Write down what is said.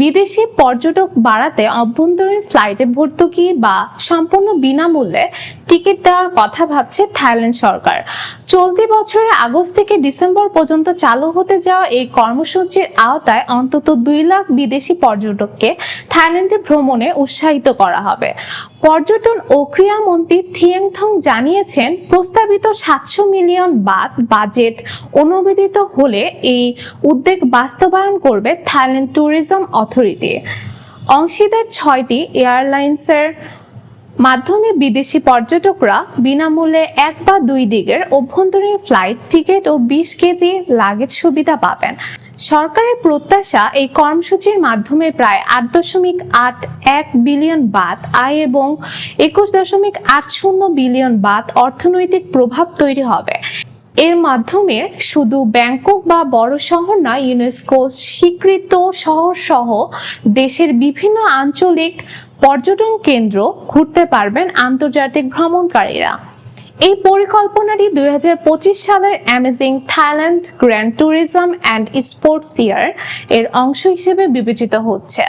বিদেশি পর্যটক বাড়াতে অভ্যন্তরীণ ফ্লাইটে ভর্তুকি বা সম্পূর্ণ বিনামূল্যে টিকিট দেওয়ার কথা ভাবছে থাইল্যান্ড সরকার। চলতি বছরের আগস্ট থেকে ডিসেম্বর পর্যন্ত চালু হতে যাওয়া এই কর্মসূচির আওতায় অন্তত দুই লাখ বিদেশি পর্যটককে থাইল্যান্ডে ভ্রমণে উৎসাহিত করা হবে। পর্যটন ও ক্রীড়ামন্ত্রী থিয়েংথং জানিয়েছেন, প্রস্তাবিত সাতশো মিলিয়ন বাদ বাজেট অনুমোদিত হলে এই উদ্যোগ বাস্তবায়ন করবে থাইল্যান্ড ট্যুরিজম অথরিটি। অংশীদার ছয়টি এয়ারলাইন্সের মাধ্যমে বিদেশি পর্যটকরা বিনামূল্যে এক বা দুই দিকের অভ্যন্তরীণ ফ্লাইট টিকিট ও বিশ কেজি লাগেজ সুবিধা পাবেন। সরকারের প্রত্যাশা, এই কর্মসূচির মাধ্যমে প্রায় আট দশমিক আট এক বিলিয়ন বাত আয় এবং একুশ দশমিক আট শূন্য বিলিয়ন বাত অর্থনৈতিক প্রভাব তৈরি হবে। এর মাধ্যমে শুধু ব্যাংকক বা বড় শহর নয় ইউনেস্কো স্বীকৃত শহর সহ দেশের বিভিন্ন আঞ্চলিক পর্যটন কেন্দ্র ঘুরতে পারবেন আন্তর্জাতিক ভ্রমণকারীরা। এই পরিকল্পনাটি দুই হাজার পঁচিশ সালের amazing Thailand grand tourism and sports year এর অংশ হিসেবে বিবেচিত হচ্ছে।